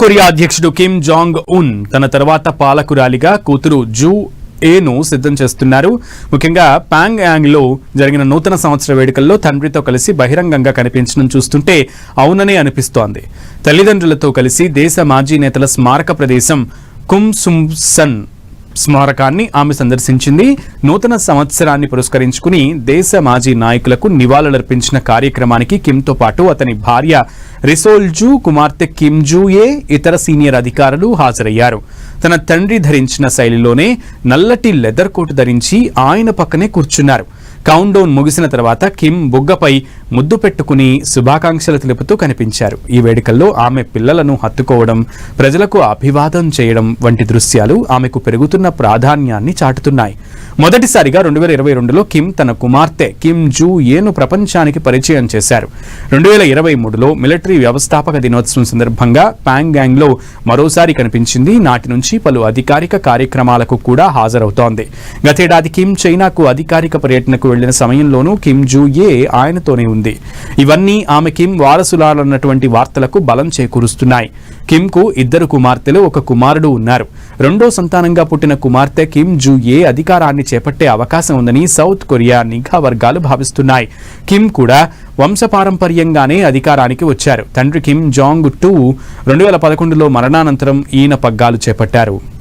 Korea అధ్యక్షుడు Kim Jong Un తన తర్వాత పాలకురాలిగా కూతురు జూ ఏను సిద్ధం చేస్తున్నారు. ముఖ్యంగా పాంగ్ యాంగ్లో జరిగిన నూతన సంవత్సర వేడుకల్లో తండ్రితో కలిసి బహిరంగంగా కనిపించడం చూస్తుంటే అవుననే అనిపిస్తోంది. తల్లిదండ్రులతో కలిసి దేశ మాజీ నేతల స్మారక ప్రదేశం కుమ్ సుమ్సన్ స్మారకాన్ని ఆమె సందర్శించింది. నూతన సంవత్సరాన్ని పురస్కరించుకుని దేశ మాజీ నాయకులకు నివాళులర్పించిన కార్యక్రమానికి కిమ్తో పాటు అతని భార్య రిసోల్జు కుమార్తె కిమ్ జూయే ఇతర సీనియర్ అధికారులు హాజరయ్యారు. తన తండ్రి ధరించిన శైలిలోనే నల్లటి లెదర్ కోట్ ధరించి ఆయన పక్కనే కూర్చున్నారు. కౌంట్ డౌన్ ముగిసిన తర్వాత కిమ్ బుగ్గపై ముద్దు పెట్టుకుని శుభాకాంక్షలు తెలుపుతూ కనిపించారు. ఈ వేడుకల్లో ఆమె పిల్లలను హత్తుకోవడం ప్రజలకు అభివాదం చేయడం వంటి దృశ్యాలు ఆమెకు పెరుగుతున్న ప్రాధాన్యాన్ని చాటుతున్నాయి. మొదటిసారిగా రెండు వేల ఇరవై రెండులో కిమ్ తన కుమార్తె కిమ్ జూ ఏను ప్రపంచానికి పరిచయం చేశారు. రెండు వేల ఇరవై మూడులో మిలిటరీ వ్యవస్థాపక దినోత్సవం సందర్భంగా ప్యాంగ్యాంగ్లో మరోసారి కనిపించింది. నాటి నుంచి పలు అధికారిక కార్యక్రమాలకు కూడా హాజరవుతోంది. గతేడాది కిమ్ చైనాకు అధికారిక పర్యటనకు వెళ్ళిన సమయంలోనూ కిమ్ జూ ఆయనతోనే ఉంది. ఇవన్నీ ఆమె కిమ్ వారసులాలన్నటువంటి వార్తలకు బలం చేకూరుస్తున్నాయి. కిమ్కు ఇద్దరు కుమార్తెలు ఒక కుమారుడు ఉన్నారు. రెండో సంతానంగా పుట్టిన కుమార్తె కిమ్ జూ అధికారాన్ని చేపట్టే అవకాశం ఉందని సౌత్ కొరియా నిఘా వర్గాలు భావిస్తున్నాయి. కిమ్ కూడా వంశపారంపర్యంగానే అధికారానికి వచ్చారు. తండ్రి కిమ్ జాంగ్ టూ రెండు వేల పదకొండులో మరణానంతరం ఈయన పగ్గాలు చేపట్టారు.